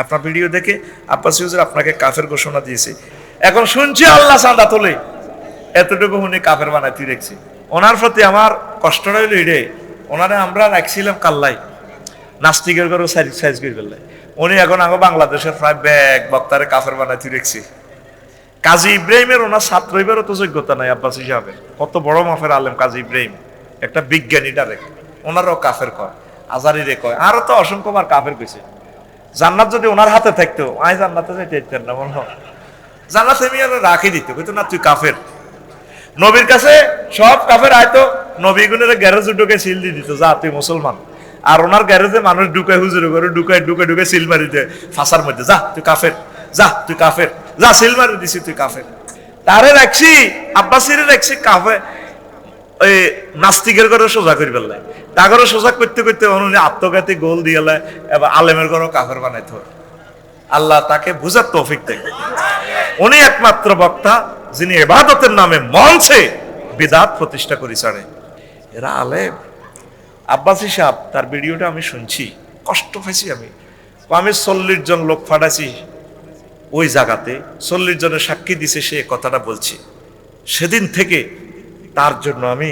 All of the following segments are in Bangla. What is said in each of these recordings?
আপনার ভিডিও দেখে আব্বাসি হুজুর আপনাকে কাফের ঘোষণা দিয়েছে। এখন শুনছি আল্লাহ চাঁদা তোলে। এতটুকু উনি কাফের বানাইতে রেখছি ওনার প্রতি আমার কষ্ট রইল এডে ওনারে আমরা রাখছিলাম কাল্লাই নাস্তিকের ঘরেও সাইজ করে ফেললে। উনি এখন আগে বাংলাদেশের প্রায় ব্যাগ বক্তারে কাফের বানাইতে রেখছি কাজী ইব্রাহিমের ওনার ছাত্র এবারও তো যোগ্যতা নাই আব্বাস হিসাবে। কত বড় মাফের আলেম কাজী ইব্রাহিম। একটা বিজ্ঞানী ডারে ওনারও কাফের কয়। আজারি রে কয়। আরও তো অসংখ্যবার কাফের কইছে। জান্নাত যদি ওনার হাতে থাকতো, আয় জান্নাতে যেতে না হয় জান্নাত আমি আর রাখি দিত কিন্তু না, তুই কাফের। নবীর কাছে সব কাফের আয়তো নবীগুনের গ্যারেজ ঢুকে সিল দিয়ে দিত, যা, তুই মুসলমান। আর ওনার গ্যারেজে মানুষ ঢুকে হুজুরে করে ঢুকে ঢুকে ঢুকে সিল মারি দেয়, ফাঁসার মধ্যে, যা, তুই কাফের, যা, তুই কাফের, যা, সিল মারি দিছি, তুই কাফের। তারে রাখছি, আব্বাসিরে রাখছি, কাফে ওই নাস্তিকের ঘরে সোজা করি ফেললে। তা ঘরে সোজা করতে করতে উনি আত্মঘাতী গোল দিয়ে এবার আলেমের ঘরেও কাফের বানাইতে হবে। আল্লাহ তাকে বুঝার তৌফিক দেয় উনি একমাত্র বক্তা, যিনি এবাদতের নামে মঞ্চে বিদাত প্রতিষ্ঠা করি ছাড়ে এরা আলেম। আব্বাসী সাহেব, তার ভিডিওটা আমি শুনছি, কষ্ট পাইছি আমি। আমি চল্লিশ জন লোক ফাটাইছি ওই জায়গাতে, চল্লিশ জনের সাক্ষী দিছে সে কথাটা বলছি। সেদিন থেকে তার জন্য আমি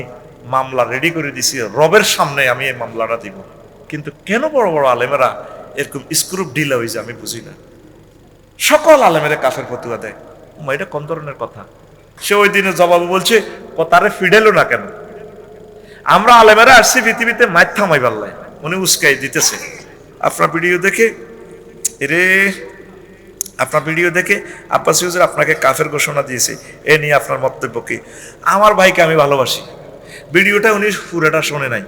মামলা রেডি করে দিছি, রবের সামনে আমি এই মামলাটা দিব। কিন্তু কেন বড় বড় আলেমেরা এরকম স্ক্রুপ ডিলা হয়েছে আমি বুঝি না। সকল আলেমেরা কাফের ফতুয়া দেয়। এটা কোন ধরনের কথা? সে ওই দিনে জবাব বলছে তারে ফিডেলো না কেন? আমরা আলেমেরা আসছি পৃথিবীতে মাইর থামাই পারলাই উনি উস্কাই দিতেছে। আপনার ভিডিও দেখে রে আপনার ভিডিও দেখে আব্বাস হুজুর আপনাকে কাফের ঘোষণা দিয়েছে, এ নিয়ে আপনার বক্তব্য কি? আমার ভাইকে আমি ভালোবাসি। ভিডিওটা উনি পুরোটা শোনে নাই।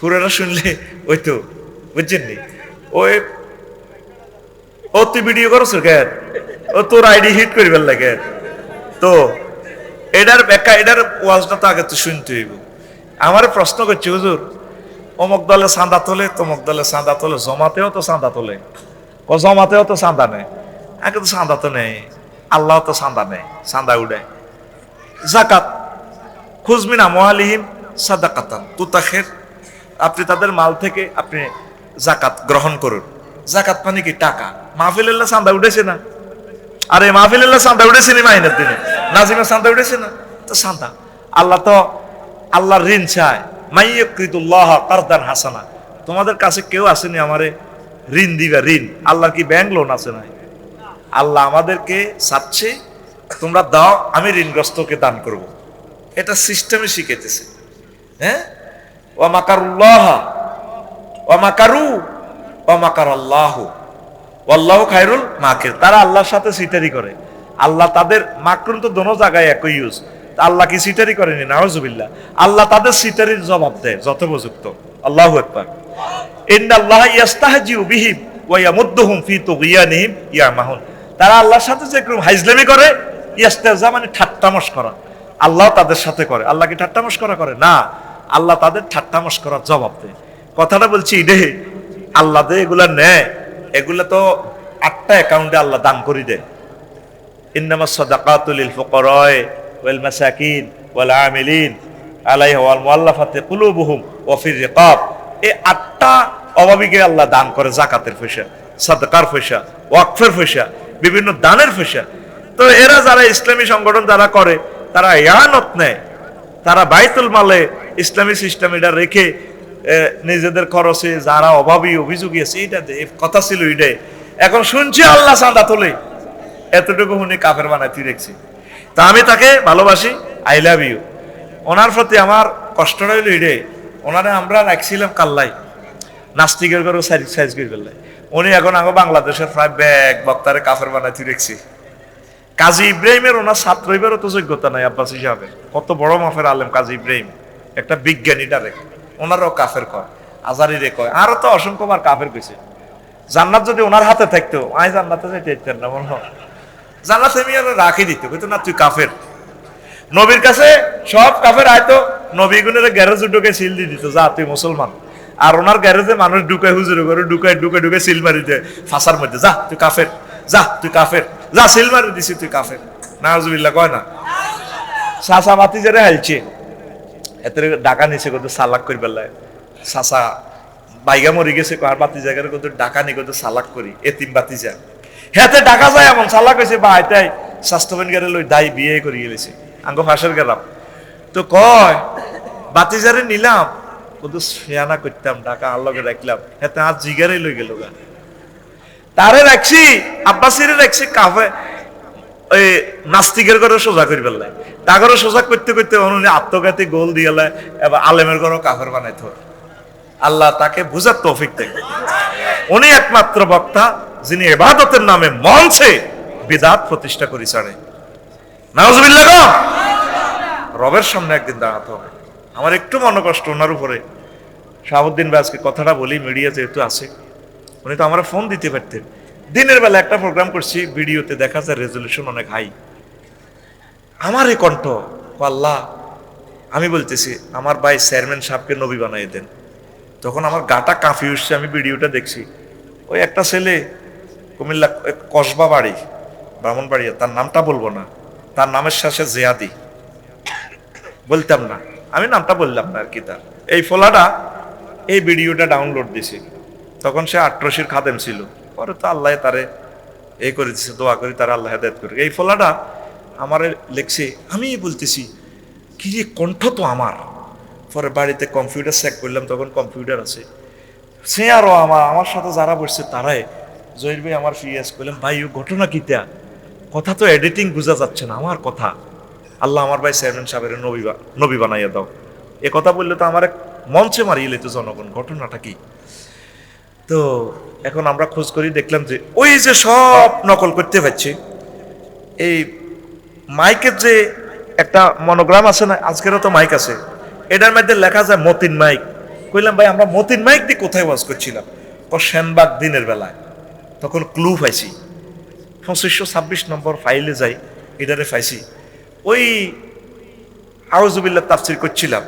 পুরোটা শুনলে ওই তো, বুঝছেন নি? ওই, ও তুই ভিডিও করছ কেন? ও তোর আইডি হিট করি ফেললে কেন? তো, এটার ব্যাখ্যা, এটার ওয়াজটা তো আগে তো শুনতে হইব। আমার প্রশ্ন করছি, হুজুর, অমুক দলে চাঁদা তোলে, তমক দলে চাঁদা তোলে, জমাতেও তো চাঁদা তোলে। ও জমাতেও তো চাঁদা নেই আগে তো চাঁদা তো নেই আল্লাহ তো চাঁদা নেই, চাঁদা উড়ে। জাকাত খুঁজমিনা মোয়ালিহিম সাদাকাতান, তুতাখের। আপনি তাদের মাল থেকে আপনি জাকাত গ্রহণ করুন। জাকাত মানে কি? টাকা। মাহফিল্লাহ চাঁদা উঠেছে না? আরে মাহফিল্লাহ চাঁদা উঠেছে নি মাহিনের দিনে? নাজিমের চাঁদা উঠেছে না? তো চাঁদা। আল্লাহ তো, আল্লাহর ঋণ চায়। মাইয়কৃতুল্লাহ কারদান হাসানা। তোমাদের কাছে কেউ আসেনি আমারে ঋণ দিবে? ঋণ। আল্লাহর কি ব্যাংক লোন আছে নাই? আল্লাহ আমাদেরকে চাচ্ছে তোমরা দাও, আমি ঋণগ্রস্তকে দান করব। এটা সিস্টেমে শিখেতেছে হ্যাঁ? ও মাকারুল্লাহ ও মাকারু ও মাকার আল্লাহ আল্লাহ খায়রুল মাকের। তারা আল্লাহর সাথে সিটারি করে। আল্লাহ তাদের মাকরুন তো দোনো জায়গায় একই ইউজ আল্লাহ কি সিটারি করেনি? নাওজুবিল্লাহ আল্লাহ তাদের সিটারির জবাব দেয়, যথোপযুক্ত। আল্লাহু আকবার। ইন্না আল্লাহ ইয়াস্তাহজিউ বিহিম ওয়া ইয়ামুদ্দুহুম ফি তুগিয়ানিহিম ইয়ামাহুন। তারা আল্লাহর সাথে যে একরকম হাইজলামি করে ইয়াস্তাহজা মানে ঠাট্টামশ করা। আল্লাহ তাদের সাথে করে। আল্লাহ কি ঠাট্টামশ করা করে? না। আল্লাহ তাদের ঠাট্টামশ করার জবাব দেয়। কথাটা বলছি রে আল্লাহ দে এগুলা নেয়। এগুলা তো আটটা অ্যাকাউন্টে আল্লাহ দান করে দেয়। ইন্নামা সাদাকাতুল লিল ফুকারায়ে ওয়াল মাসাকিন ওয়াল আমিলিন আলাইহা ওয়াল মুআল্লাফাতি কুলুবুহুম ওয়া ফির রিকাব। এই আটটা অভাবীকে আল্লাহ দান করে, জাকাতের পয়সা, সাদকার পয়সা, ওয়াকফের পয়সা। বিভিন্ন দানের পয়সা তো এরা যারা ইসলামী সংগঠন যারা করে, তারা ইয়ানত নেয়। তারা বাইতুল মালে ইসলামী সিস্টেম এটা রেখে নিজেদের খরচে যারা অভাবী, অভিযোগী আছে, এটা কথা ছিল এটাই। এখন শুনছি আল্লাহ চাঁদা তোলে। এতটুকু উনি কাফের বানাইতে দেখছি। তা আমি তাকে ভালোবাসি আই লাভ ইউ ওনার প্রতি আমার কষ্ট রইল এটাই। ওনারে আমরা রাখছিলাম কাল্লাই নাস্তিকের ঘরেও সাইজ করে ফেললে। উনি এখন আগে বাংলাদেশের প্রায় ব্যাগ বক্তারে কাফের বানাইতে দেখছি। কাজী ইব্রাহিমের ওনার ছাত্র এবারও তো যোগ্যতা নাই আব্বাস হিসাবে। কত বড় মাফের আলেম কাজী ইব্রাহিম। একটা বিজ্ঞানী ডারে ওনারও কাফের কয় আজারি রে কয়। আরও তো অসংখ্যবার কাফের কইছে। জান্নাত যদি ওনার হাতে থাকতো, আয় জান্নাতে যেতে চাইতেন না মনে হয় জান্নাত আমি আর রাখি দিত কিন্তু না, তুই কাফের। নবীর কাছে সব কাফের আয়তো নবীগুনের গ্যারেজ ঢুকে সিল দিয়ে দিত, যা, তুই মুসলমান। আর ওনার গ্যারেজে মানুষ ঢুকে হুজুরে করে ঢুকে ঢুকে ঢুকে সিল মারি দেয়। ফাঁসার মধ্যে, যা, তুই কাফের, যা, তুই কাফের, যা, সিল মারি দিছি, তুই কাফের। নাজুবিল্লাহ কয় না? সাসা বাতি যারা হালছে এত ডাকা নিচে কত সালাক করি বেলায় সাসা বাইগা মরি গেছে আর বাতি জায়গার কত ডাকা নি কত সালাক করি এতিম বাতি যা। হেতে ডাকা যায় এমন, সালাক হয়েছে বা এটাই স্বাস্থ্যবান গেলে লই দাই বিয়ে করে গেলেছে। আঙ্গ ফাঁসের গেলাম। তো কয়, বাতি যারে নিলাম কত শেয়ানা করতাম ডাকা আল্লাহকে আজ জিগারে লই গেল তারে রাখছি, আব্বাসিরে রাখছি, কাফে ওই নাস্তিকের ঘরে সোজা করে সোজা করতে করতে উনি আত্মঘাতী গোল দিয়ে এবার আলেমের ঘরও কাফের বানাইতে আল্লাহ তাকে বুঝার তৌফিক দেয় উনি একমাত্র বক্তা, যিনি এবাদতের নামে মঞ্চে বিদাত প্রতিষ্ঠা করি ছাড়ে রবের সামনে একদিন দাঁড়াতে হবে। আমার একটু মনে কষ্ট ওনার উপরে। শাহাবুদ্দিন ভাই আজকে কথাটা বলি মিডিয়া যেহেতু আছে, উনি তো আমার ফোন দিতে পারতেন। দিনের বেলা একটা প্রোগ্রাম করছি, ভিডিওতে দেখা যায় রেজলিউশন অনেক হাই আমার এই কণ্ঠ আল্লাহ, আমি বলতেছি, আমার ভাই চেয়ারম্যান সাহেবকে নবী বানাই দেন। তখন আমার গাটা কাঁপি উঠছে, আমি ভিডিওটা দেখছি। ওই একটা ছেলে, কুমিল্লা কসবা বাড়ি, ব্রাহ্মণবাড়িয়া, তার নামটা বলব না, তার নামের শেষে জেয়াদি বলতাম না। আমি নামটা বললাম না আর কি তার। এই ফোলাটা, এই ভিডিওটা ডাউনলোড দিছি। তখন সে আট্রসির খাদেম ছিল। পরে তো আল্লাহ তারে এ করে দিছে, দোয়া করি, তারা আল্লাহ হেদায়ত করে এই ফোলাটা আমার লেখছে আমি বলতেছি, কি রে কণ্ঠ তো আমার। পরে বাড়িতে কম্পিউটার চেক করলাম, তখন কম্পিউটার আছে। সে আরও আমার আমার সাথে যারা বসছে, তারাই। জহির ভাই আমার ফিরিয়াস করলাম ভাই, ও ঘটনা কিতা? কথা তো এডিটিং বোঝা যাচ্ছে না, আমার কথা। আল্লাহ আমার ভাই চেয়ারম্যান সাহেবের নবী নবী বানাইয়া দাও। এ কথা বললে তো আমার এক মঞ্চে মারিয়ে লেতো জনগণ, ঘটনাটা কি? তো এখন আমরা খোঁজ করি, দেখলাম যে ওই যে সব নকল করতে পারছি। এই মাইকের যে একটা মনোগ্রাম আছে না, আজকেরও তো মাইক আছে। এটার মধ্যে লেখা যায় মতিন মাইক। কইলাম, ভাই, আমরা মতিন মাইক দিয়ে কোথায় ওয়াজ করছিলাম? ও সেনবাগ দিনের বেলায় তখন ক্লু পাইছি। পঁচিশশো ছাব্বিশ নম্বর ফাইলে যাই, এটারে পাইছি। ওই আউজুবিল্লা তাফসির করছিলাম।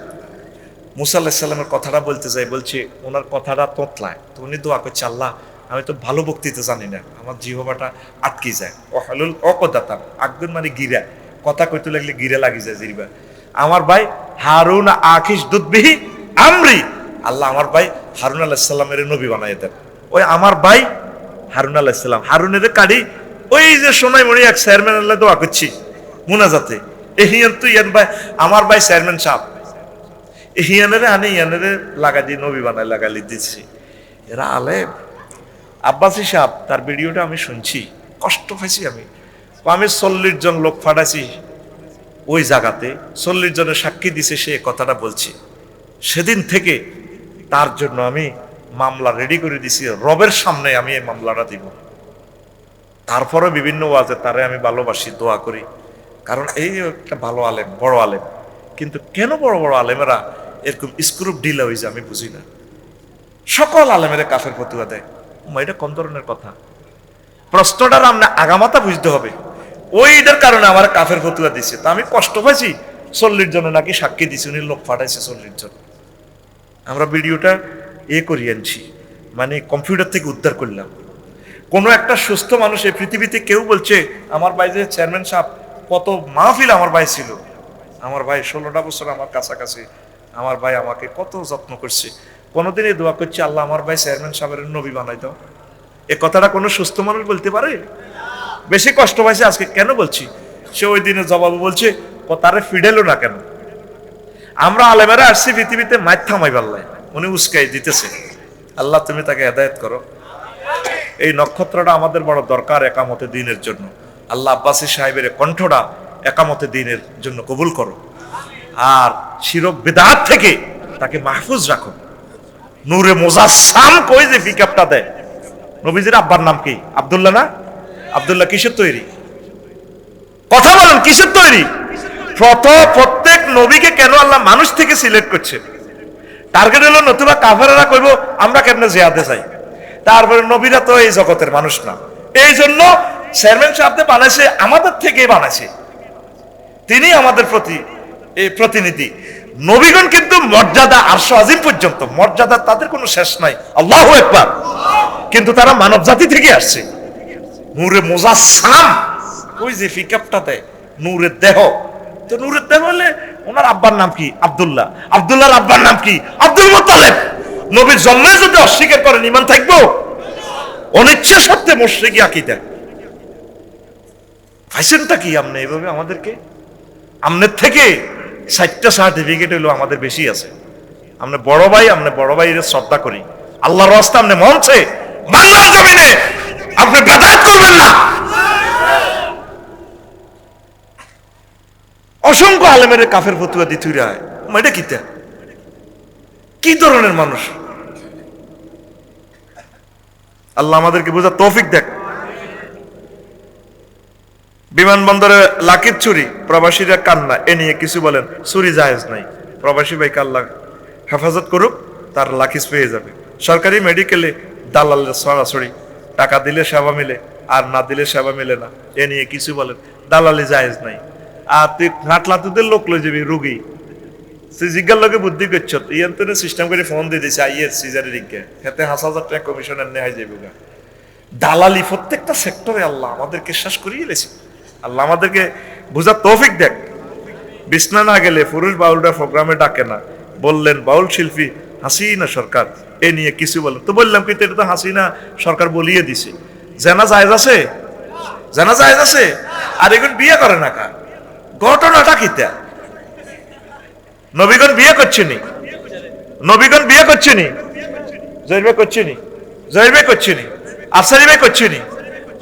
মুসা আল্লাহিসাল্লামের কথাটা বলতে যাই, বলছি, ওনার কথাটা তোতলায়। তো উনি দোয়া করছে, আল্লাহ, আমি তো ভালো বক্তৃতা জানি না। আমার জিহবাটা আটকে যায়। ও হালুল অকদাতাম আকদুর মানে গিরা। কথা কইতে লাগলে গিরা লাগি যায় জিরবা আমার ভাই হারুন আখিস দুধবিহি আমরি। আল্লাহ, আমার ভাই হারুন আলাহিসাল্লামের নবী বানাই দেন। ওই আমার ভাই হারুন আলাহিসাল্লাম হারুনের কাড়ি ওই যে সোনাই মণি এক চেয়ারম্যান আল্লাহ দোয়া করছি। মুনাজাতে। এহিয়ান তুই ইয়ান ভাই, আমার ভাই চেয়ারম্যান সাহেব। হিয়ানেরে আনে, ইয়ানেরে লাগা দিয়ে নবী বানায় লাগালি দিচ্ছি এরা আলেম। আব্বাসী সাহেব, তার ভিডিওটা আমি শুনছি, কষ্ট পাইছি আমি। আমি চল্লিশ জন লোক ফাটাইছি ওই জায়গাতে, চল্লিশ জনের সাক্ষী দিছে, সে কথাটা বলছি। সেদিন থেকে তার জন্য আমি মামলা রেডি করে দিছি, রবের সামনে আমি এই মামলাটা দিব। তারপরে বিভিন্ন ওয়াজে তারে আমি ভালোবাসি, দোয়া করি। কারণ এই একটা ভালো আলেম, বড় আলেম। কিন্তু কেন বড় বড় আলেমেরা এরকম স্ক্রুপ ঢিলা হয়েছে আমি বুঝি না। সকল আলেমেরা কাফের ফতুয়া দেয়। এটা কোন ধরনের কথা? প্রশ্নটার আমরা আগামাতা বুঝতে হবে। ওইটার কারণে আমার কাফের ফতুয়া দিছে। তা আমি কষ্ট পাইছি। চল্লিশ জনে নাকি সাক্ষী দিছে, উনি লোক ফাটাইছে চল্লিশ জন। আমরা ভিডিওটা এ করি আনছি। মানে কম্পিউটার থেকে উদ্ধার করলাম। কোনো একটা সুস্থ মানুষ এই পৃথিবীতে কেউ বলছে, আমার যে চেয়ারম্যান সাহেব কত মাহফিল আমার ভাই ছিল। আমার ভাই ষোলোটা বছর আমার কাছাকাছি। আমার ভাই আমাকে কত যত্ন করছে। কোনোদিন এই দোয়া করছি, আল্লাহ আমার ভাই চেয়ারম্যান সাহেবের নবী বানাই দাও। এ কথাটা কোনো সুস্থ মানুষ বলতে পারে? বেশি কষ্ট পাইছে আজকে কেন বলছি? সে ওই দিনে জবাব বলছে, ও তারে ফিডেলো না কেন। আমরা আলেমেরা আসছি পৃথিবীতে মাইর থামাই পাল্লাই উনি উস্কাই দিতেছে। আল্লাহ তুমি তাকে হেদায়ত করো। এই নক্ষত্রটা আমাদের বড় দরকার একামতে দিনের জন্য। আল্লাহ আব্বাসী সাহেবের কণ্ঠটা একামতে দিনের জন্য কবুল করো। আর শিরক বেদাত থেকে তাকে মাহফুজ রাখো। নূরে মোজাসাম কই যে পিকআপটা দেয়? নবীজির আব্বার নাম কি? আব্দুল্লাহ না? আব্দুল্লাহ কিসের তৈরি? কথা বলেন, কিসের তৈরি? প্রত্যেক নবীকে কেন আল্লাহ মানুষ থেকে সিলেক্ট করছে? টার্গেট হলো নতুবা কাফেরা কইব, আমরা কেমনে জিয়াদে চাই তারপরে নবীরা তো এই জগতের মানুষ না। এই জন্য চেয়ারম্যান সাহেবদের বানাইছে, আমাদের থেকেই বানাইছে। তিনি আমাদের প্রতি প্রতিনিধি। নবীগণ কিন্তু মর্যাদা আরশো আজিম পর্যন্ত, মর্যাদা তাদের কোনো শেষ নাই। আল্লাহ একবার কিন্তু তারা মানব জাতি থেকে আসছে। নূরে মোজাসাম ওই যে পিকআপটা দেয় নূরের দেহ। তো নূরের দেহ হলে ওনার আব্বার নাম কি? আব্দুল্লাহ। আব্দুল্লাহর আব্বার নাম কি? আব্দুল মুতালেব নবীর জন্মে যদি অস্বীকার করেন ইমান থাকব? অনিচ্ছা সত্ত্বে মুশরিকি আকিদা। ফাইসেনটা কি? আমনে এভাবে আমাদেরকে আমনের থেকে ষাটটা সার্টিফিকেট হলো আমাদের বেশি আছে। আমরা বড় ভাই আমরা বড় ভাইয়ের শ্রদ্ধা করি। আল্লাহর রাস্তা আপনি মঞ্চে, বাংলার জমিনে আপনি বেদাত করবেন না। অসংখ্য আলেমের কাফের ফতুয়া দিতুরা এটা কিতা কি ধরনের মানুষ? আল্লাহ আমাদেরকে বোঝা তৌফিক দেখ। বিমানবন্দরে লাকির চুরি, প্রবাসীরা কান্না, এ নিয়ে কিছু বলেন, চুরি জায়েজ নাই। প্রবাসী ভাই কাল্লা, হেফাজত করুক, তার লাকিস পেয়ে যাবে। সরকারি মেডিকেলে দালালের সরাসরি, টাকা দিলে সেবা মিলে, আর না দিলে সেবা মিলে না, এ নিয়ে কিছু বলেন দালালি জায়েজ নাই। আর তুই ঘাটলাতুদের লোক লই যাবি, রুগী। তুই জিজ্ঞার লগে বুদ্ধি করছ ইয়ান তো সিস্টেম করে ফোন দিয়ে দিছে আইয়ের সিজারের দিকে হেতে হাজার হাজার টাকা কমিশনের নেওয়া যাবে দালালি প্রত্যেকটা সেক্টরে আল্লাহ আমাদেরকে শেষ করিয়ে গেছে আল্লাহ আমাদেরকে বোঝার তৌফিক দেখ। বিছনা না গেলে পুরুষ বাউলটা প্রোগ্রামে ডাকে না। বললেন, বাউল শিল্পী হাসিনা সরকার, এ নিয়ে কিছু বলেন তো বললাম, কিন্তু এটা তো হাসিনা সরকার বলিয়ে দিছে। জানা জায়েজ আছে? জানা জায়েজ আছে? আর এখন বিয়ে করে না কা ঘটনাটা কিতা নবীগণ বিয়ে করছেনি নবীগণ বিয়ে করছেনি জহির ভাই করছেনি ভাই করছেনি আফসারি ভাই করছেনি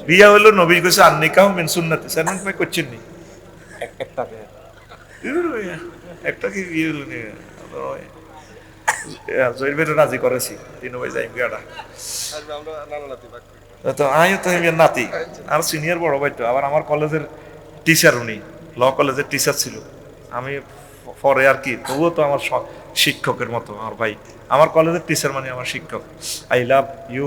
বিয়ে হলো নবী কইছে আর নিকাহ মিন সুন্নাতি। সালমান ভাই করছেনি একটা কি বিয়ে হলো নি? জহির ভাই রাজি করেছি। তিন ভাই যাই বিয়াটা তো নাতি। আর সিনিয়র বড় ভাই তো আবার আমার কলেজের টিচার উনি। ল কলেজের টিচার ছিল। আমি পরে আর কি তবুও তো আমার শিক্ষকের মতো আমার ভাই। আমার কলেজের টিচার মানে আমার শিক্ষক। I love you.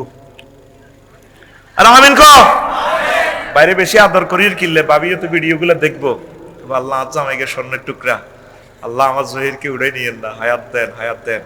বাইরে বেশি আদর করির কিনলে ভাবিও তো ভিডিওগুলো দেখব। আল্লাহ আজ আমাকে স্বর্ণের টুকরা। আল্লাহ আমার জহিরকে উড়াই নিয়েন না। হায়াত দেন হায়াত দেন।